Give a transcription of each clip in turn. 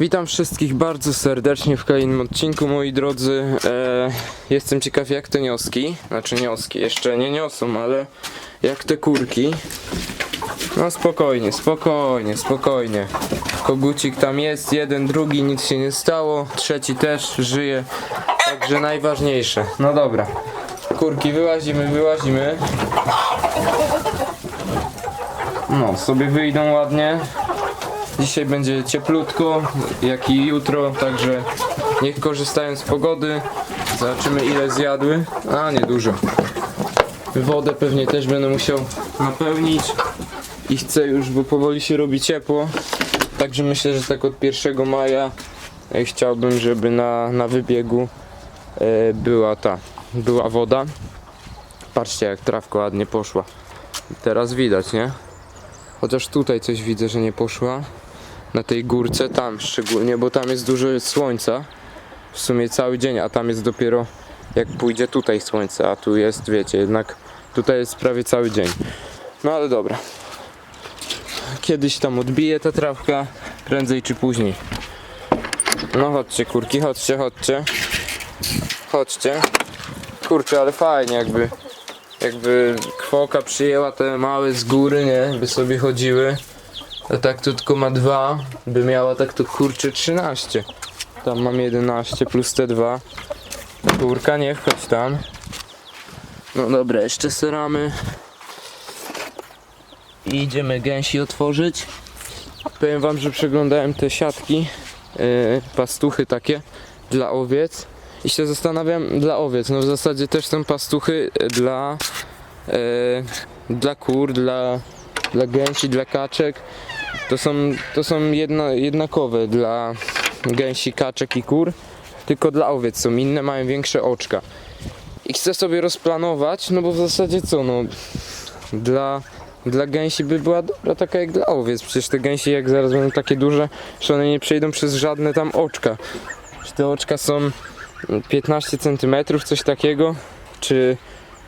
Witam wszystkich bardzo serdecznie w kolejnym odcinku, moi drodzy. E, jestem ciekaw jak te nioski, znaczy nioski, jeszcze nie niosą, ale jak te kurki. No spokojnie, spokojnie, spokojnie. Kogucik tam jest, jeden, drugi, nic się nie stało, trzeci też żyje, także najważniejsze. No dobra, kurki wyłazimy, wyłazimy. No, sobie wyjdą ładnie. Dzisiaj będzie cieplutko, jak i jutro, także niech korzystają z pogody. Zobaczymy ile zjadły. A, niedużo. Wodę pewnie też będę musiał napełnić. I chcę już, bo powoli się robi ciepło. Także myślę, że tak od 1 maja e, chciałbym, żeby na, na wybiegu e, była ta, była woda. Patrzcie jak trawka ładnie poszła. Teraz widać, nie? Chociaż tutaj coś widzę, że nie poszła. Na tej górce, tam szczególnie, bo tam jest dużo słońca. W sumie cały dzień, a tam jest dopiero jak pójdzie tutaj słońce, a tu jest, wiecie, jednak tutaj jest prawie cały dzień. No ale dobra. Kiedyś tam odbije ta trawka, prędzej czy później. No chodźcie kurki, chodźcie, chodźcie. Chodźcie. Kurczę, ale fajnie jakby jakby kwoka przyjęła te małe z góry, nie? By sobie chodziły. A tak to tylko ma dwa, by miała tak to kurczę 13. Tam mam 11 plus te dwa. Kurka, nie wchodź tam. No dobra, jeszcze seramy. I idziemy gęsi otworzyć. Powiem wam, że przeglądałem te siatki, yy, pastuchy takie dla owiec. I się zastanawiam, dla owiec, no w zasadzie też są pastuchy dla, e, dla kur, dla, dla gęsi, dla kaczek. To są, to są jedna, jednakowe dla gęsi, kaczek i kur, tylko dla owiec są inne, mają większe oczka. I chcę sobie rozplanować, no bo w zasadzie co, no dla, dla gęsi by była dobra taka jak dla owiec. Przecież te gęsi jak zaraz będą takie duże, że one nie przejdą przez żadne tam oczka. Że te oczka są 15 cm, coś takiego, czy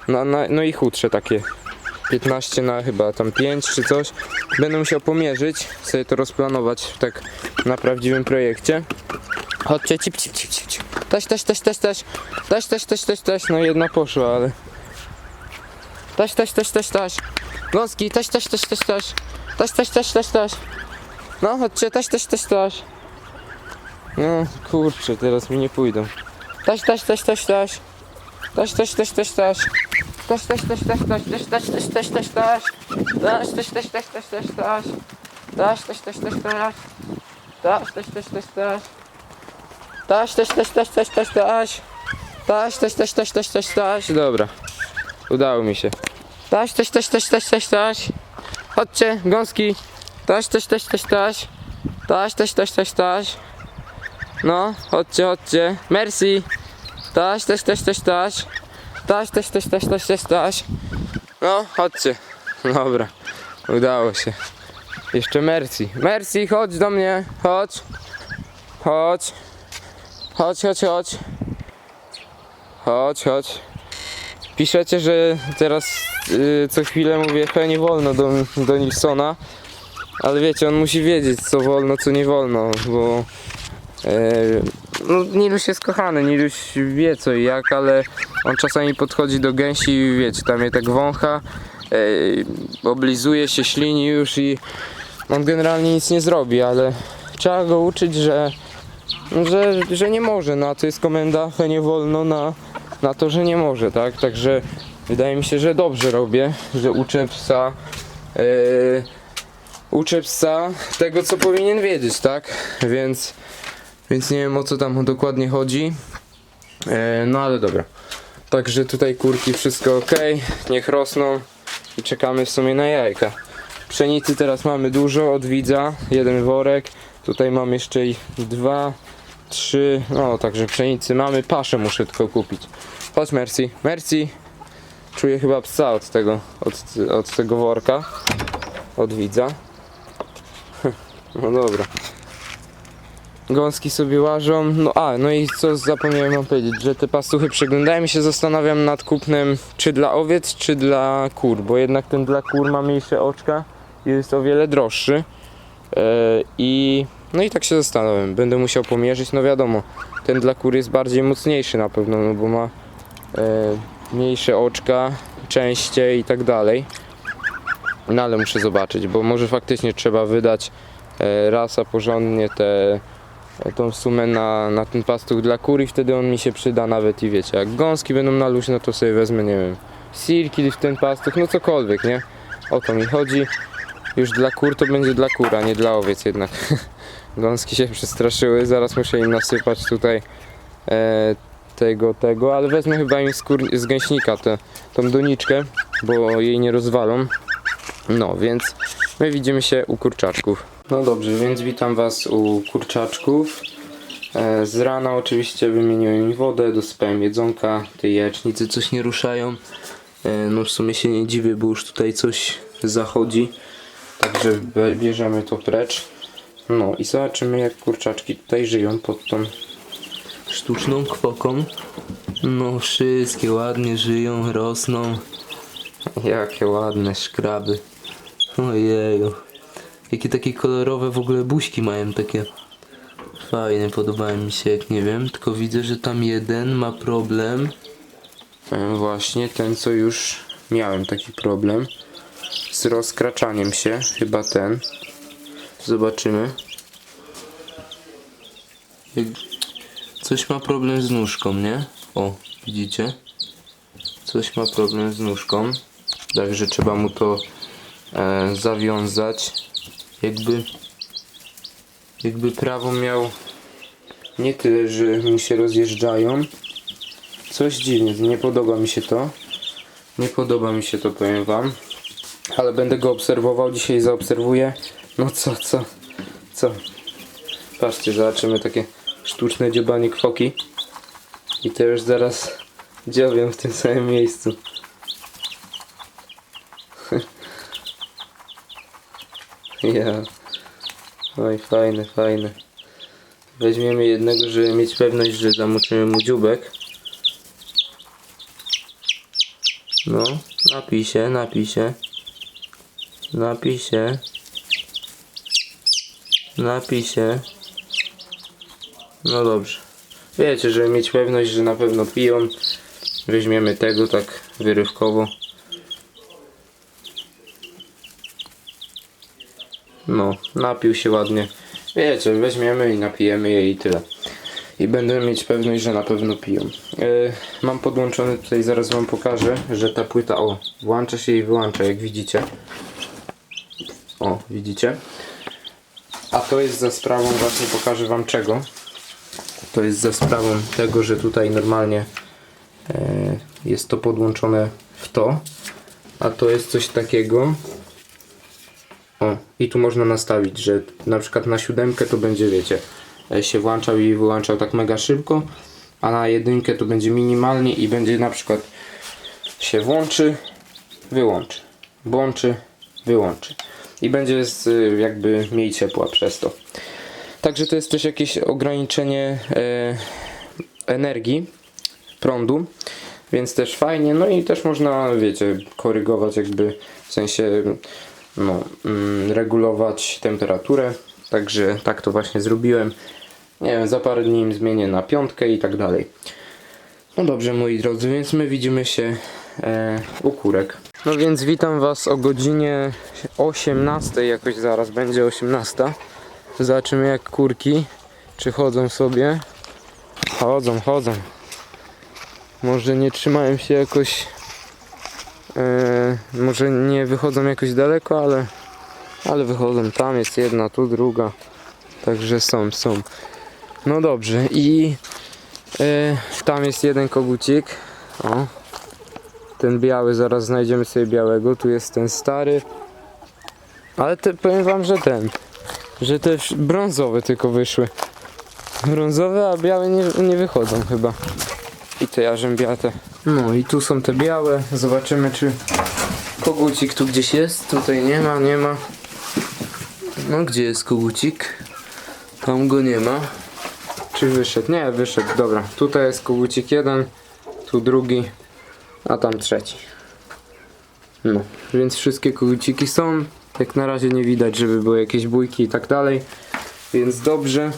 no, no i chudsze takie 15 na chyba tam 5 czy coś. Będę musiał pomierzyć, sobie to rozplanować tak na prawdziwym projekcie. Chodźcie, cip, cip, cip, cip. Taś, taś, taś, taś, taś. Taś, taś, taś, taś, taś. No jedna poszła, ale... Taś, taś, taś, taś, taś. Gąski, taś, taś, taś, taś, taś. Taś, taś, taś, taś, taś. No, chodźcie, taś, taś, taś, taś. No, kurczę, teraz mi nie pójdą. Taś, taś, taś, taś, taś. Taś, taś, taś, taś, taś. Taś, taś, taś, taś, taś, taś, taś, taś, taś, taś. Taś, taś, taś, taś, taś, taś, taś. Taś, taś, taś, taś, taś. Taś, taś, taś, taś, taś. Taś, taś, taś, taś, taś, taś, taś. Taś, taś, taś, taś, taś, taś, taś. Dobra. Udało mi się. Taś, taś, taś, taś, taś, taś, taś. Chodźcie, gąski. Taś, taś, taś, taś, taś. Taś, taś, taś, taś, taś. No, chodźcie, chodźcie. Merci. Taś, taś, taś, taś, taś. Taś, taś, taś, taś, taś, taś, taś. No, chodźcie. Dobra, udało się. Jeszcze Merci. Merci, chodź do mnie. Chodź. Chodź. Chodź, chodź, chodź. Chodź, chodź. Piszecie, że teraz y, co chwilę mówię, że nie wolno do, do Nilsona. Ale wiecie, on musi wiedzieć, co wolno, co nie wolno, bo E, No, Niluś jest kochany, Niluś wie co i jak, ale on czasami podchodzi do gęsi i wiecie, tam je tak wącha, e, oblizuje się, ślini już i on generalnie nic nie zrobi, ale trzeba go uczyć, że, że, że nie może, no a to jest komenda, nie wolno na, na to, że nie może, tak? Także wydaje mi się, że dobrze robię, że uczę psa e, uczę psa tego, co powinien wiedzieć, tak? Więc więc nie wiem o co tam dokładnie chodzi. E, no ale dobra. Także tutaj kurki wszystko ok. Niech rosną i czekamy w sumie na jajka. Pszenicy teraz mamy dużo od widza. Jeden worek. Tutaj mam jeszcze dwa, trzy. No także pszenicy mamy. Paszę muszę tylko kupić. Chodź Mercy. Mercy. Czuję chyba psa od tego, od, od tego worka. Od widza. No dobra. Gąski sobie łażą. No a, no i co zapomniałem powiedzieć, że te pastuchy przeglądałem i się zastanawiam nad kupnem czy dla owiec, czy dla kur, bo jednak ten dla kur ma mniejsze oczka i jest o wiele droższy. E, I No i tak się zastanawiam, będę musiał pomierzyć, no wiadomo, ten dla kury jest bardziej mocniejszy na pewno, no bo ma e, mniejsze oczka, częściej i tak dalej. No ale muszę zobaczyć, bo może faktycznie trzeba wydać e, raz, a porządnie te, tą sumę na, na ten pastuch dla kur i wtedy on mi się przyda nawet i wiecie, jak gąski będą na luźno, to sobie wezmę, nie wiem, silki w ten pastuch, no cokolwiek, nie? O to mi chodzi. Już dla kur to będzie dla kur, a nie dla owiec jednak. Gąski się przestraszyły, zaraz muszę im nasypać tutaj e, tego, tego, ale wezmę chyba im z, kur, z gęśnika tę tą doniczkę, bo jej nie rozwalą. No, więc my widzimy się u kurczaczków. No dobrze, więc witam Was u kurczaczków. E, z rana oczywiście wymieniłem im wodę, dosypałem jedzonka, te jajecznicy coś nie ruszają. E, no w sumie się nie dziwię, bo już tutaj coś zachodzi. Także bierzemy to precz. No i zobaczymy jak kurczaczki tutaj żyją pod tą sztuczną kwoką. No wszystkie ładnie żyją, rosną. Jakie ładne szkraby. Ojeju. Jakie takie kolorowe w ogóle buźki mają takie. Fajne, podobają mi się, jak nie wiem. Tylko widzę, że tam jeden ma problem. E, Właśnie ten, co już miałem taki problem. Z rozkraczaniem się. Chyba ten. Zobaczymy. Jak... Coś ma problem z nóżką, nie? O, widzicie? Coś ma problem z nóżką. Także trzeba mu to e, zawiązać. Jakby jakby prawo miał nie tyle, że mi się rozjeżdżają. Coś dziwnie, nie podoba mi się to. Nie podoba mi się to, powiem wam. Ale będę go obserwował, dzisiaj zaobserwuję. No co, co, co? Patrzcie, zobaczymy takie sztuczne dziobanie kwoki. I to już zaraz dziobią w tym samym miejscu. Ja. Oj, fajne, fajne. Weźmiemy jednego, żeby mieć pewność, że zamoczymy mu dziubek. No, napij się, napij się. Napij się. Napij się. No dobrze. Wiecie, żeby mieć pewność, że na pewno piją. Weźmiemy tego tak wyrywkowo. No, napił się ładnie. Wiecie, weźmiemy i napijemy je i tyle. I będziemy mieć pewność, że na pewno piją. E, mam podłączony tutaj, zaraz wam pokażę, że ta płyta, o, włącza się i wyłącza, jak widzicie. O, widzicie? A to jest za sprawą, właśnie pokażę wam czego. To jest za sprawą tego, że tutaj normalnie e, jest to podłączone w to. A to jest coś takiego, o, i tu można nastawić, że na przykład na siódemkę to będzie, wiecie, e, się włączał i wyłączał tak mega szybko, a na jedynkę to będzie minimalnie i będzie na przykład się włączy, wyłączy, włączy, wyłączy. I będzie z, y, jakby mniej ciepła przez to. Także to jest też jakieś ograniczenie e, energii, prądu, więc też fajnie. No i też można, wiecie, korygować jakby w sensie no, mm, regulować temperaturę. Także tak to właśnie zrobiłem. Nie wiem, za parę dni zmienię na piątkę i tak dalej. No dobrze, moi drodzy, więc my widzimy się e, u kurek. No więc witam Was o godzinie 18, jakoś zaraz będzie 18. Zobaczymy jak kurki, czy chodzą sobie. Chodzą, chodzą. Może nie trzymają się jakoś E, może nie wychodzą jakoś daleko, ale, ale wychodzą. Tam jest jedna, tu druga. Także są, są. No dobrze i e, tam jest jeden kogucik. O. Ten biały, zaraz znajdziemy sobie białego. Tu jest ten stary. Ale te, powiem wam, że ten, że te brązowe tylko wyszły. Brązowe, a białe nie, nie wychodzą chyba. I te jarzębiate. No i tu są te białe. Zobaczymy czy kogucik tu gdzieś jest. Tutaj nie ma, nie ma. No gdzie jest kogucik? Tam go nie ma. Czy wyszedł? Nie, wyszedł. Dobra. Tutaj jest kogucik jeden. Tu drugi. A tam trzeci. No, więc wszystkie koguciki są. Jak na razie nie widać, żeby były jakieś bójki i tak dalej. więc dobrze.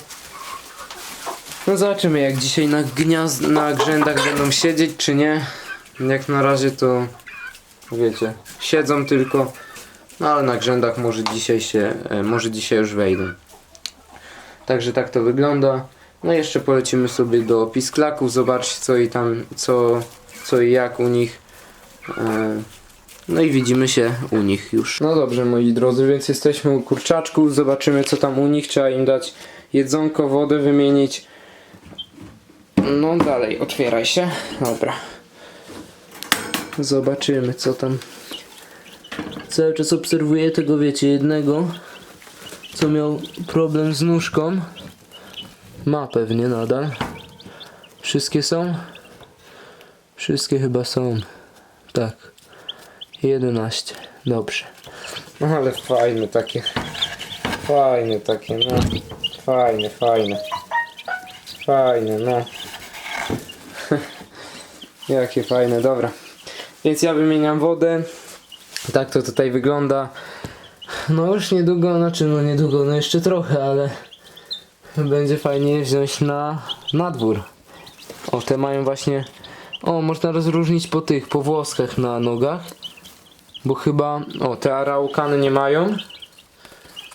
No zobaczymy jak dzisiaj na gniazd, na grzędach będą siedzieć czy nie. Jak na razie to wiecie, siedzą tylko. No ale na grzędach może dzisiaj się, e, może dzisiaj już wejdą. Także tak to wygląda. No i jeszcze polecimy sobie do pisklaków, zobaczcie co i tam, co, co i jak u nich. E, No i widzimy się u nich już. No dobrze moi drodzy, więc jesteśmy u kurczaczków, zobaczymy co tam u nich, trzeba im dać jedzonko, wodę wymienić. No dalej, otwieraj się. Dobra. Zobaczymy co tam. Cały czas obserwuję tego, wiecie, jednego, co miał problem z nóżką. Ma pewnie nadal. Wszystkie są? Wszystkie chyba są. Tak. 11. Dobrze. No ale fajne takie. Fajne takie, no. Fajne, fajne. Fajne, no. Jakie fajne, dobra. Więc ja wymieniam wodę. Tak to tutaj wygląda. No już niedługo, znaczy no niedługo, no jeszcze trochę, ale będzie fajnie wziąć na, na dwór. O, te mają właśnie. O, można rozróżnić po tych, po włoskach na nogach. Bo chyba. O, te araukany nie mają.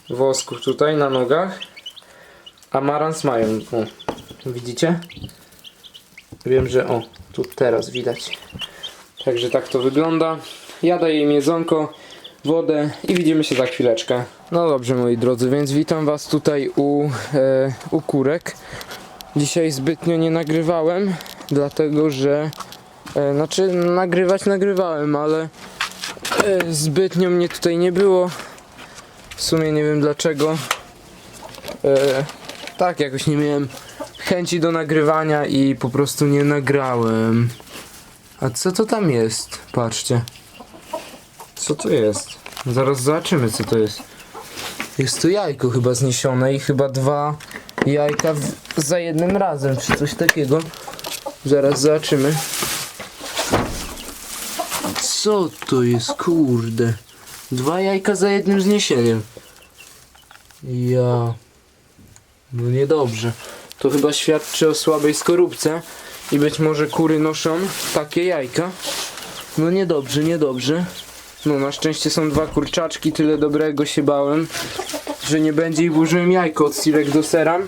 Włosków tutaj na nogach. A marans mają. O, widzicie? Wiem, że o, tu teraz widać. Także tak to wygląda. Ja daję im jedzonko, wodę i widzimy się za chwileczkę. No dobrze moi drodzy, więc witam was tutaj u, e, u kurek. Dzisiaj zbytnio nie nagrywałem, dlatego że e, znaczy nagrywać nagrywałem, ale e, zbytnio mnie tutaj nie było. W sumie nie wiem dlaczego. E, tak, jakoś nie miałem chęci do nagrywania i po prostu nie nagrałem. A co to tam jest? Patrzcie. Co to jest? Zaraz zobaczymy co to jest. Jest to jajko chyba zniesione i chyba dwa jajka za jednym razem, czy coś takiego. Zaraz zobaczymy. Co to jest, kurde? Dwa jajka za jednym zniesieniem. Ja. No niedobrze. To chyba świadczy o słabej skorupce i być może kury noszą takie jajka. No niedobrze, niedobrze. No na szczęście są dwa kurczaczki, tyle dobrego się bałem, że nie będzie i włożyłem jajko od Sirek do Seram.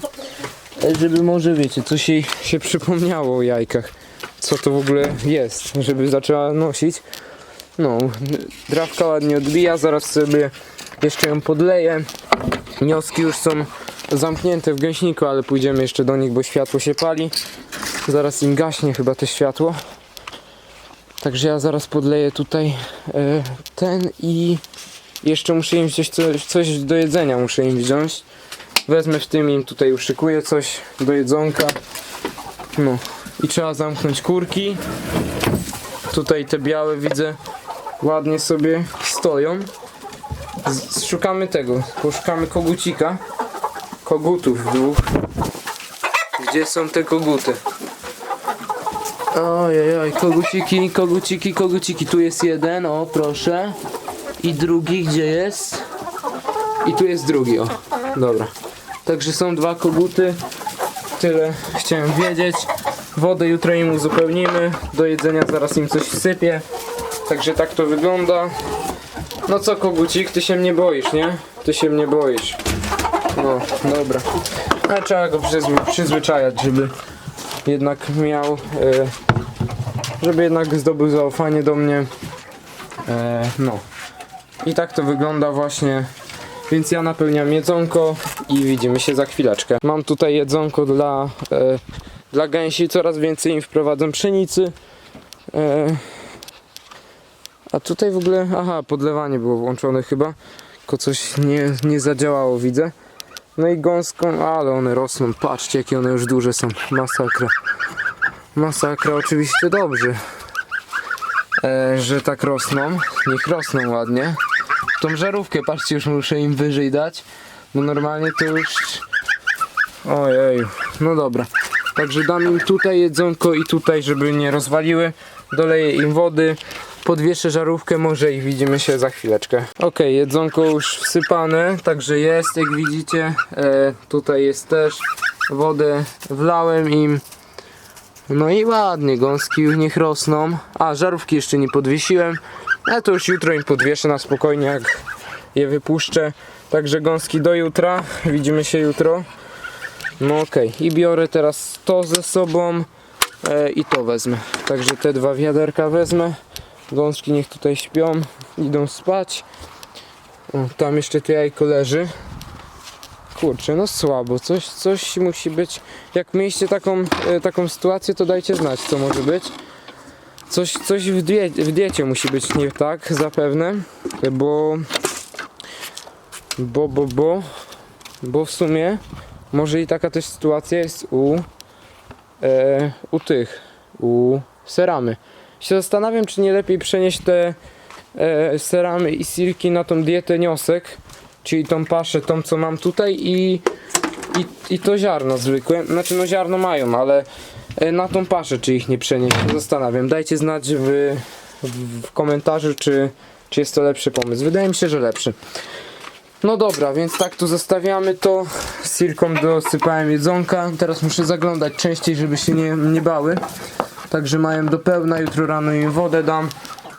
E, Żeby może wiecie, coś jej się przypomniało o jajkach. Co to w ogóle jest, żeby zaczęła nosić. No, drawka ładnie odbija, zaraz sobie jeszcze ją podleję. Wnioski już są zamknięte w gęśniku, ale pójdziemy jeszcze do nich, bo światło się pali. Zaraz im gaśnie chyba to światło. Także ja zaraz podleję tutaj e, ten i jeszcze muszę im wziąć coś, coś do jedzenia muszę im wziąć. Wezmę w tym im tutaj uszykuję coś do jedzonka. No i trzeba zamknąć kurki. Tutaj te białe widzę ładnie sobie stoją. Z, szukamy tego, poszukamy kogucika. Kogutów dwóch. Gdzie są te koguty? Ojej, koguciki, koguciki, koguciki. Tu jest jeden, o proszę. I drugi, gdzie jest? I tu jest drugi, o. Dobra. Także są dwa koguty. Tyle chciałem wiedzieć. Wodę jutro im uzupełnimy. Do jedzenia zaraz im coś sypię. Także tak to wygląda. No co kogucik, ty się mnie boisz, nie? Ty się mnie boisz. No, dobra. Ale trzeba go przyzwy- przyzwyczajać, żeby jednak miał, e, żeby jednak zdobył zaufanie do mnie. E, no. I tak to wygląda właśnie. Więc ja napełniam jedzonko i widzimy się za chwileczkę. Mam tutaj jedzonko dla, e, dla gęsi, coraz więcej im wprowadzam pszenicy. A tutaj w ogóle, aha, podlewanie było włączone chyba. Tylko coś nie, nie zadziałało, widzę. No i gąską, ale one rosną. Patrzcie, jakie one już duże są. Masakra. Masakra, oczywiście dobrze. E, że tak rosną. Niech rosną ładnie. Tą żarówkę, patrzcie, już muszę im wyżej dać. Bo normalnie to już... Ojej, no dobra. Także dam im tutaj jedzonko i tutaj, żeby nie rozwaliły. Doleję im wody. Podwieszę żarówkę może i widzimy się za chwileczkę. Ok, jedzonko już wsypane, także jest, jak widzicie. E, tutaj jest też wodę, wlałem im. No i ładnie, gąski niech rosną. A, żarówki jeszcze nie podwiesiłem, ale to już jutro im podwieszę na spokojnie, jak je wypuszczę. Także gąski do jutra, widzimy się jutro. No okej, i biorę teraz to ze sobą e, i to wezmę. Także te dwa wiaderka wezmę. Gąski niech tutaj śpią, idą spać. O, tam jeszcze to jajko leży. Kurczę, no słabo, coś, coś musi być. Jak mieliście taką, e, taką sytuację, to dajcie znać, co może być. Coś, coś w, die, w diecie musi być nie tak, zapewne, bo, bo, bo, bo, bo w sumie może i taka też sytuacja jest u, e, u tych, u seramy. Się zastanawiam, czy nie lepiej przenieść te e, seramy i silki na tą dietę niosek, czyli tą paszę, tą co mam tutaj i, i, i to ziarno zwykłe. Znaczy no ziarno mają, ale e, na tą paszę czy ich nie przenieść. Się Zastanawiam. Dajcie znać w, w, w komentarzu, czy, czy jest to lepszy pomysł. Wydaje mi się, że lepszy. No dobra, więc tak tu zostawiamy to. Z dosypałem jedzonka. Teraz muszę zaglądać częściej, żeby się nie, nie bały. Także mają do pełna. Jutro rano im wodę dam.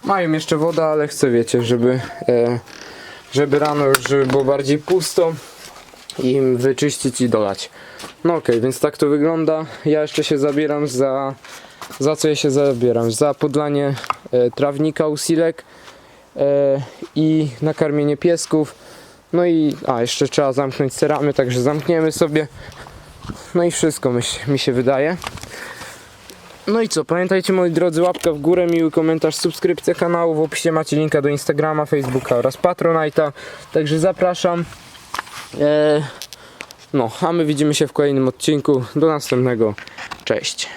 Mają jeszcze wodę, ale chcę, wiecie, żeby, e, żeby rano już żeby było bardziej pusto im wyczyścić i dolać. No okej, więc tak to wygląda. Ja jeszcze się zabieram za. Za co ja się zabieram? Za podlanie e, trawnika u silek e, i nakarmienie piesków. No i a jeszcze trzeba zamknąć ceramy, także zamkniemy sobie. No i wszystko myśl, mi się wydaje. No i co, pamiętajcie moi drodzy, łapka w górę, miły komentarz, subskrypcja kanału. W opisie macie linka do Instagrama, Facebooka oraz Patronite'a. Także zapraszam. E, no, a my widzimy się w kolejnym odcinku. Do następnego. Cześć.